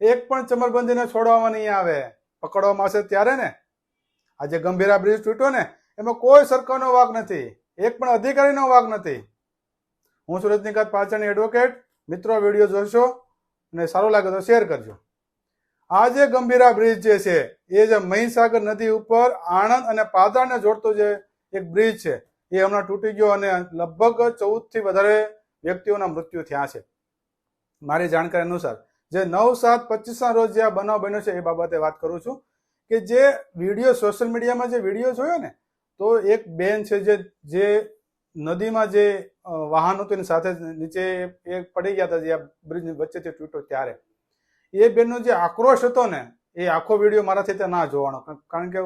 એક પણ ચમરબંધીને છોડવામાં નહીં આવે. પકડવામાં આવશે ત્યારે ને? આજે ગંભીરા બ્રિજ તૂટ્યો ને, એમાં કોઈ સરકારનો વાક નથી. એક પણ અધિકારીનો વાક નથી. હું છું રજનીકાંત પાછળની એડવોકેટ મિત્રો, વીડિયો જોશો અને સારો લાગે તો શેર કરજો. આ જે ગંભીરા બ્રિજ જે છે, એ જે મહીસાગર નદી ઉપર આણંદ અને પાદરાને જોડતો જે એક બ્રિજ છે, એ હમણાં તૂટી ગયો અને લગભગ ચૌદથી વધારે વ્યક્તિઓના મૃત્યુ થયા છે. મારી જાણકારી અનુસાર જે નવ સાત પચીસના રોજ જે આ બનાવ બન્યો છે એ બાબતે વાત કરું છું કે જે વીડિયો સોશિયલ મીડિયામાં જે વીડિયો જોયો ને, તો એક બેન છે જે જે નદીમાં જે વાહન હતું એની સાથે નીચે એ પડી ગયા હતા જે આ બ્રિજ વચ્ચેથી તૂટ્યો ત્યારે. એ બેનનો જે આક્રોશ હતો ને, એ આખો વીડિયો મારાથી ત્યાં ના જોવાનો. કારણ કે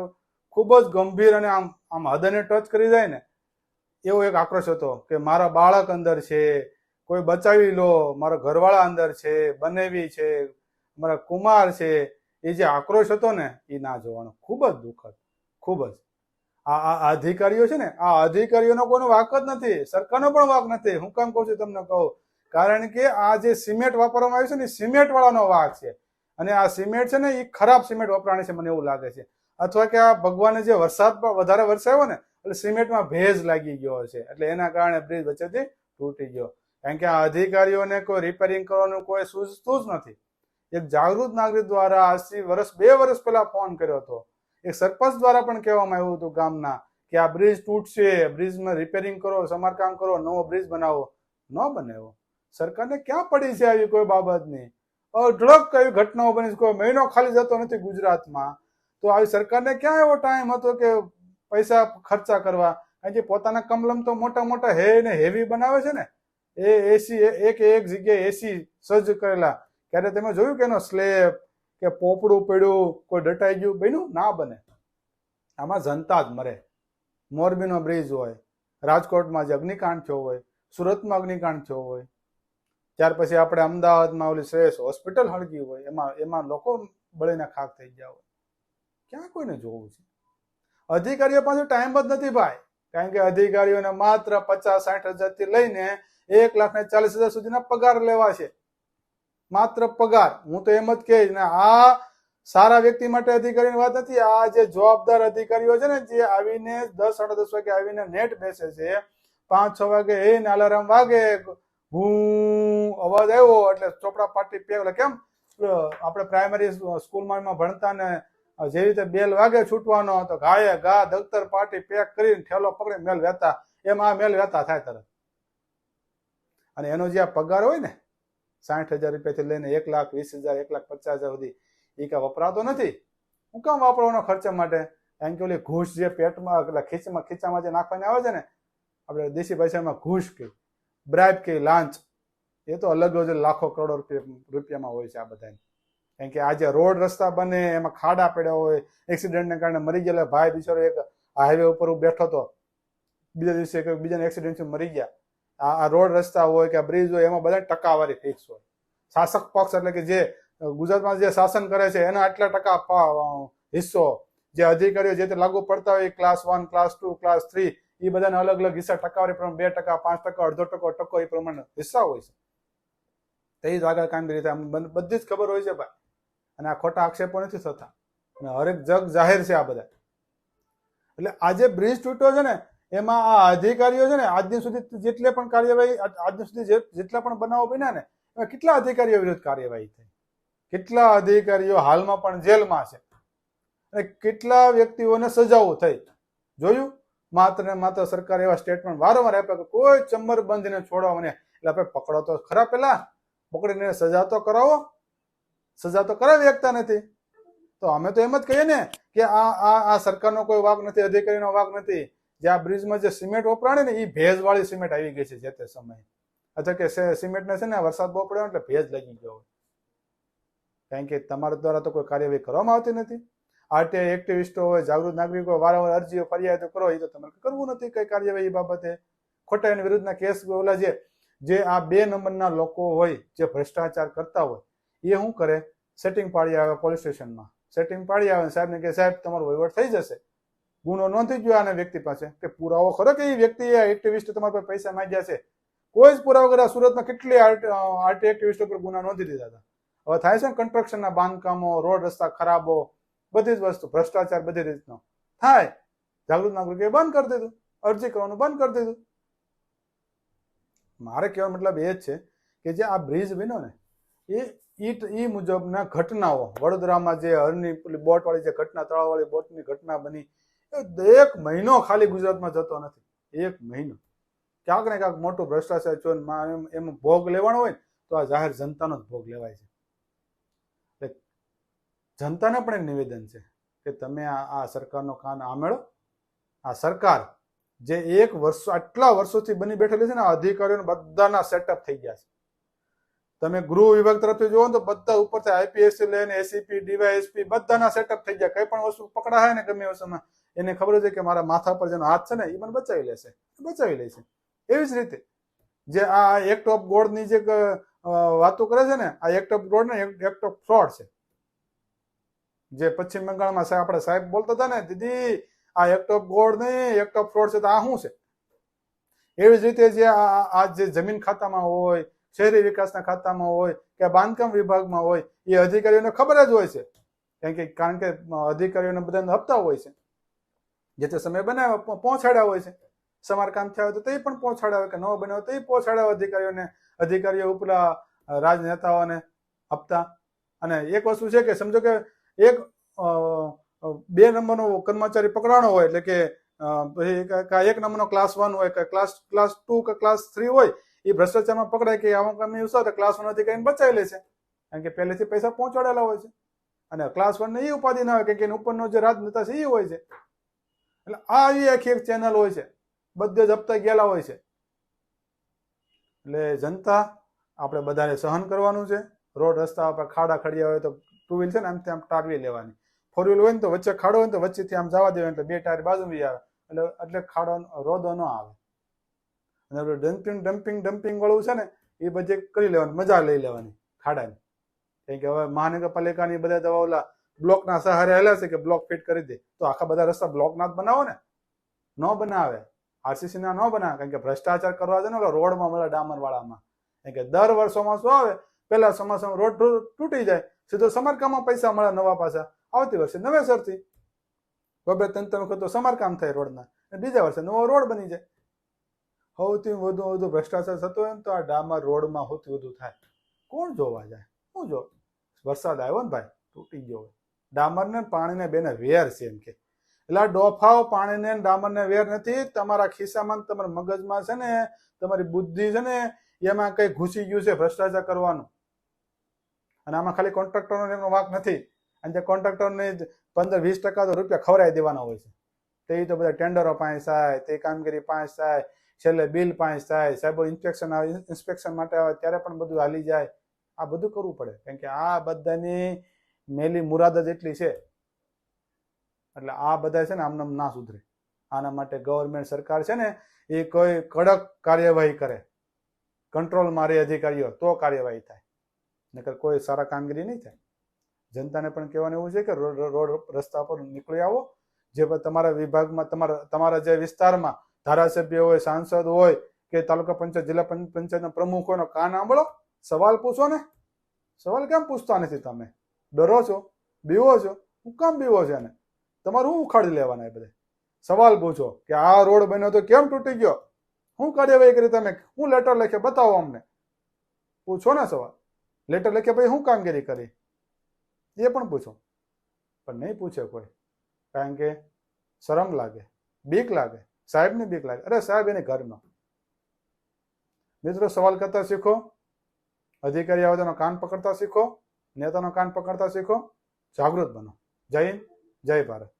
ખૂબ જ ગંભીર અને આમ આમ હૃદયને ટચ કરી જાય ને, એવો એક આક્રોશ હતો કે મારા બાળક અંદર છે કોઈ બચાવી લો, મારા ઘરવાળા અંદર છે, બનેવી છે, મારા કુમાર છે, એ જે આક્રોશ હતો ને, એ ના જોવાનો. ખૂબ જ દુઃખદ, ખૂબ જ. આ અધિકારીઓ છે ને, આ અધિકારીઓનો કોઈનો વાક જ નથી, સરકારનો પણ વાક નથી. હું કામ કહું છું તમને કહું. કારણ કે આ જે સિમેન્ટ વાપરવામાં આવ્યું છે ને સિમેન્ટ વાળાનો વાક છે. અને આ સિમેન્ટ છે ને, એ ખરાબ સિમેન્ટ વપરાણી છે, મને એવું લાગે છે. અથવા કે આ ભગવાને જે વરસાદ વધારે વરસાવ્યો ને, એટલે સિમેન્ટમાં ભેજ લાગી ગયો છે. એટલે એના કારણે બ્રિજ વચ્ચેથી તૂટી ગયો. કારણ કે આ અધિકારીઓને કોઈ રિપેરિંગ કરવાનું કોઈ સૂચતું જ નથી. એક જાગૃત નાગરિક દ્વારા આજથી વર્ષ, બે વર્ષ પહેલા ફોન કર્યો હતો. એક સરપંચ દ્વારા પણ કહેવામાં આવ્યું હતું ગામના કે આ બ્રિજ તૂટશે બ્રિજમાં રિપેરિંગ કરો, સમારકામ કરો, નવો બ્રિજ બનાવો. ન બનાવ્યો સરકારને ક્યાં પડી છે આવી કોઈ બાબતની? અઢળક કઈ ઘટનાઓ બની છે? કોઈ મહિનો ખાલી જતો નથી ગુજરાતમાં. તો આવી સરકારને ક્યાં એવો ટાઈમ હતો કે પૈસા ખર્ચા કરવા? કારણ કે પોતાના કમલમ તો મોટા મોટા હે ને હેવી બનાવે છે ને. એ એસી એક એક જગ્યાએ એસી સજ્જ કરેલા. ક્યારે તમે જોયું કે એનો સ્લેબ કે પોપડું પડ્યું, કોઈ ડટાઈ ગયું, બન્યું? ના બને. આમાં જનતા જ મરે. મોરબીનો બ્રિજ હોય, રાજકોટમાં જે અગ્નિકાંડ થયો હોય, સુરતમાં અગ્નિકાંડ થયો હોય, ત્યાર પછી આપણે અમદાવાદમાં ઓલી શ્રેષ્ઠ હોસ્પિટલ હળગી હોય, એમાં એમાં લોકો બળીને ખાક થઈ ગયા હોય. ક્યાં કોઈને જોવું છે? અધિકારીઓ પાસે ટાઈમ જ નથી ભાઈ. કારણ કે અધિકારીઓને માત્ર પચાસ, સાઠ હજારથી લઈને એક લાખ ને ચાલીસ હજાર સુધીના પગાર લેવા છે માત્ર પગાર. હું તો એમ જ કહીશ આ સારા વ્યક્તિ માટે અધિકારીની વાત નથી. આ જે જવાબદાર અધિકારીઓ છે ને, જે આવીને દસ, સાડા દસ વાગે આવીને નેટ બેસે છે, પાંચ, છ વાગે એ અલાર્મ વાગે, હું અવાજ આવ્યો એટલે ચોપડા પાટી પે એટલે કેમ? આપણે પ્રાઇમરી સ્કૂલમાં ભણતા ને જેવી રીતે બેલ વાગે છૂટવાનો, તો ગાયે, ગા, દફતર પાટી પેક કરીને ઠેલો પકડી મેલ વહેતા એમાં મેલ વહેતા થાય તરત. અને એનો જે આ પગાર હોય ને, સાઠ હજાર રૂપિયાથી લઈને એક લાખ, વીસ હજાર, એક લાખ પચાસ હજાર સુધી એ કાંઈ વપરાતો નથી. હું કામ વાપરવાનો ખર્ચા માટે? કારણ કે ઓલી ઘૂસ જે પેટમાં, એટલે ખીચમાં, ખીચામાં જે નાખવાની આવે છે ને, આપણે દેશી ભાષામાં ઘૂસ કે બ્રાઇબ કે લાંચ, એ તો અલગ જ લાખો કરોડો રૂપિયા, રૂપિયામાં હોય છે આ બધાને. કારણ કે આજે રોડ રસ્તા બને, એમાં ખાડા પડ્યા હોય, એક્સિડન્ટને કારણે મરી ગયેલા ભાઈ બિચારો એક હાઈવે ઉપર હું બેઠો હતો. બીજા દિવસે બીજાને એક્સિડન્ટ મરી ગયા. આ આ રોડ રસ્તા હોય કે બ્રિજ હોય, એમાં બધા ટકાવારી ફિક્સ હોય. શાસક પક્ષ એટલે કે જે ગુજરાતમાં જે શાસન કરે છે, એના આટલા ટકા હિસ્સો જે અધિકારીઓ જે લાગુ પડતા હોય class one class two class three એ બધાને અલગ અલગ હિસ્સા ટકાવારી પ્રમાણે બે ટકા, પાંચ ટકા, અડધો ટકો ટકો એ પ્રમાણે હિસ્સા હોય છે. તે જ આગળ કામગીરી થાય બધી જ ખબર હોય છે ભાઈ. અને આ ખોટા આક્ષેપો નથી થતા. અને હરેક જગ જાહેર છે આ બધા એટલે આજે બ્રિજ તૂટ્યો છે ને એમાં આ અધિકારીઓ છે ને આજ દિન સુધી જેટલે પણ કાર્યવાહી, આજ દિન સુધી જેટલા પણ બનાવો બન્યા ને, એમાં કેટલા અધિકારીઓ વિરુદ્ધ કાર્યવાહી થઈ? કેટલા અધિકારીઓ હાલમાં પણ જેલમાં છે? અને કેટલા વ્યક્તિઓને સજાઓ થઈ? જોયું? માત્ર ને માત્ર સરકાર એવા સ્ટેટમેન્ટ વારંવાર આપ્યા કે કોઈ ચંબર બંધને છોડવા મને એટલે આપણે પકડો તો ખરા પેલા. પકડીને સજા તો કરાવો. સજા તો કરાવી શકતા નથી. તો અમે તો એમ જ કહીએ ને કે આ આ સરકારનો કોઈ વાક નથી, અધિકારીનો વાક નથી. જે આ બ્રિજમાં જે સિમેન્ટ વપરાણે ને, એ ભેજવાળી સિમેન્ટ આવી ગઈ છે જે તે સમયે. અથવા કે સિમેન્ટને છે ને વરસાદ બહુ પડ્યો એટલે ભેજ લાગી ગયો હોય. કારણ કે તમારા દ્વારા તો કોઈ કાર્યવાહી કરવામાં આવતી નથી. આરટીઆઈ, એક્ટિવિસ્ટો હોય, જાગૃત નાગરિકો, વારંવાર અરજીઓ ફરિયાદો કરો, એ તો તમારે કરવું નથી કઈ કાર્યવાહી બાબતે. ખોટા એની વિરુદ્ધના કેસ ઓલા જે જે આ બે નંબરના લોકો હોય, જે ભ્રષ્ટાચાર કરતા હોય, એ શું કરે? સેટિંગ પાડી આવે પોલીસ સ્ટેશનમાં. સેટિંગ પાડી આવે સાહેબને કે સાહેબ, તમારો વહીવટ થઈ જશે. ગુનો નોંધી ગયો આને વ્યક્તિ પાસે. કે પુરાવો ખરો કે એ વ્યક્તિ એક્ટિવિસ્ટ તમારા પર પૈસા માંગ્યા છે? કોઈ જ પુરાવો કર્યા સુરતમાં કેટલી આરટી એક્ટિવિસ્ટ ઉપર ગુના નોંધી દીધા હતા? હવે થાય છે ને કન્સ્ટ્રક્શનના બાંધકામો, રોડ રસ્તા ખરાબો, બધી જ વસ્તુ, ભ્રષ્ટાચાર, બધી રીતનો. થાય. જાગૃત નાગરિકે બંધ કરી દીધું. અરજી કરવાનું બંધ કરી દીધું. મારે કહેવાનો મતલબ એ જ છે કે જે આ બ્રિજ બન્યો ને, એ ઈટ, ઈ મુજબના ઘટનાઓ, વડોદરામાં જે હરની પેલી બોટવાળી જે ઘટના, તળાવવાળી બોટની ઘટના બની એ એક મહિનો ખાલી ગુજરાતમાં જતો નથી. એક મહિનો. ક્યાંક ને ક્યાંક મોટું ભ્રષ્ટાચાર છો એમ- ભોગ લેવાનો હોય તો આ જાહેર જનતાનો જ ભોગ લેવાય છે. એટલે જનતાને પણ એક નિવેદન છે કે તમે આ સરકારનો કાન આમેળો. આ સરકાર જે એક વર્ષ આટલા વર્ષોથી બની બેઠેલી છે ને અધિકારીઓને બધાના સેટઅપ થઈ ગયા છે. તમે ગૃહ વિભાગ તરફથી જોવો તો બધા ઉપરથી આઈપીએસસી લઈને એસીપી ડીવાયએસપી બધાના સેટઅપ થઈ ગયા. કઈ પણ વસ્તુ પકડાય ને ગમે વસ્તુમાં એને ખબર છે કે મારા માથા પર જેનો હાથ છે ને, એ મને બચાવી લેશે. બચાવી લે છે એવી જ રીતે, જે આ એક્ટ ઓફ ગોડની જે વાતો કરે છે ને, આ એક્ટ ઓફ ગોડ ને એક્ટ ઓફ ફ્રોડ છે. જે પશ્ચિમ બંગાળમાં સાહેબ આપણે સાહેબ બોલતા હતા ને, દીદી, આ એક્ટ ઓફ ગોડ નહીં એક્ટ ઓફ ફ્રોડ છે તો આ શું છે? એવી જ રીતે જે આ જે જમીન ખાતામાં હોય, શહેરી વિકાસના ખાતામાં હોય, કે બાંધકામ વિભાગમાં હોય, એ અધિકારીઓને ખબર જ હોય છે. કારણ કે કારણ કે, અધિકારીઓને બધાને હપ્તા હોય છે. જે તે સમય બનાવ્યા પહોંચાડ્યા હોય છે. સમારકામ થયા હોય તો તે પણ પહોંચાડ્યા હોય કે ન બનાવ્યો તો એ પહોંચાડ્યા અધિકારીઓને, અધિકારીઓ ઉપલા રાજનેતાઓને આપતા. અને એક વસ્તુ છે કે સમજો કે એક બે નંબરનો કર્મચારી પકડાણો હોય એટલે કે એક નંબરનો ક્લાસ વન હોય કે ક્લાસ ક્લાસ ટુ કે ક્લાસ થ્રી હોય એ ભ્રષ્ટાચારમાં પકડાય કે આવા કામ ઉત્સાહ તો ક્લાસ વન અધિકારીને બચાવી લે છે. કારણ કે પહેલેથી પૈસા પહોંચાડેલા હોય છે. અને ક્લાસ વનને એ ઉપાધિ ના હોય કે એની ઉપરનો જે રાજનેતા છે એ હોય છે. એટલે આ એ આખી એક ચેનલ હોય છે, બધે જ હપ્તા ગયેલા હોય છે. એટલે જનતા આપણે બધાને સહન કરવાનું છે. રોડ રસ્તા પર ખાડા ખડિયા હોય તો ટુ વ્હીલ છે ને, આમ ત્યાં ટાળવી લેવાની. ફોર વ્હીલ હોય ને તો વચ્ચે ખાડો હોય ને તો વચ્ચેથી આમ જવા દેવાય એટલે બે ટાયર બાજુ આવે. એટલે એટલે ખાડો, રોદો ન આવે. અને આપણે ડમ્પિંગ ડમ્પિંગ ડમ્પિંગ વાળું છે ને, એ બધે કરી લેવાની, મજા લઈ લેવાની ખાડાની. કારણ કે હવે મહાનગરપાલિકાની બધા દવા ઓલા બ્લોકના સહારે હેલા છે કે બ્લોક ફિટ કરી દે. તો આખા બધા રસ્તા બ્લોકના જ બનાવો ને. ન બનાવે. આરસીસી ના ન બનાવે. કારણ કે ભ્રષ્ટાચાર કરવા છે ને રોડમાં મળે ડામર વાળામાં કારણ કે દર વર્ષોમાં શું આવે? પહેલા ચોમાસામાં રોડ તૂટી જાય. સીધો સમારકામમાં પૈસા મળે નવા પાછા. આવતી વર્ષે નવેસરથી બબે ત્રણ ત્રણ વખત તો સમારકામ થાય રોડના. બીજા વર્ષે નવો રોડ બની જાય. સૌથી વધુ વધુ ભ્રષ્ટાચાર થતો હોય ને તો આ ડામર રોડમાં સૌથી વધુ થાય. કોણ જોવા જાય? શું જો? વરસાદ આવ્યો ને ભાઈ? તૂટી ગયો હોય. ડામરને પાણીને બેને વેર છે એમ કે. એટલે ડોફાઓ પાણીને ડામરને વેર નથી, તમારા ખિસ્સામાં તમારા મગજમાં છે ને, તમારી બુદ્ધિ છે ને, એમાં કઈ ઘૂસી ગયું છે ભ્રષ્ટાચાર કરવાનું. અને આમાં ખાલી કોન્ટ્રાક્ટરનો એમનો વાંક નથી. અને જે કોન્ટ્રાક્ટરને પંદર વીસ ટકા તો રૂપિયા ખવડાવી દેવાના હોય છે. તે તો બધા ટેન્ડરો પાંચ થાય તે કામગીરી પાંચ થાય છેલ્લે બિલ પાંચ થાય સાહેબો ઇન્સ્પેક્શન આવે, ઇન્સ્પેક્શન માટે આવે, ત્યારે પણ બધું હાલી જાય. આ બધું કરવું પડે. કારણ કે આ બધાની મેલી મુરાદ જ એટલી છે. એટલે આ બધા છે ને આમનામ ના સુધરે. આના માટે ગવર્મેન્ટ સરકાર છે ને એ કોઈ કડક કાર્યવાહી કરે. કંટ્રોલ મારે અધિકારીઓ, તો કાર્યવાહી થાય. નકર કોઈ સારા કામગીરી નહીં થાય. જનતાને પણ કહેવાનું એવું છે કે રોડ રસ્તા પર નીકળી આવો. જે તમારા વિભાગમાં, તમારા તમારા જે વિસ્તારમાં ધારાસભ્ય હોય સાંસદ હોય કે તાલુકા પંચાયત, જિલ્લા પંચ- પંચાયતના પ્રમુખ હોય કાન આંબળો સવાલ પૂછો ને. સવાલ કેમ પૂછતા નથી તમે? ડરો છો? બીવો છો? હું કામ બીવો છે એને? તમારું હું ઉખાડી લેવાના એ બધે? સવાલ પૂછો કે આ રોડ બન્યો તો કેમ તૂટી ગયો? હું કાર્યવાહી કરી તમે? હું લેટર લખે? બતાવો અમને. પૂછો ને સવાલ. લેટર લખે ભાઈ હું કામગીરી કરી? એ પણ પૂછો. પણ નહીં પૂછે કોઈ. કારણ કે શરમ લાગે. બીક લાગે. સાહેબને બીક લાગે. અરે સાહેબ, એને ઘરમાં મિત્રો, સવાલ કરતા શીખો. અધિકારી આવે તેનો કાન પકડતા શીખો. નેતાનો કાન પકડતા શીખો. જાગૃત બનો. જય હિન્દ જય ભારત.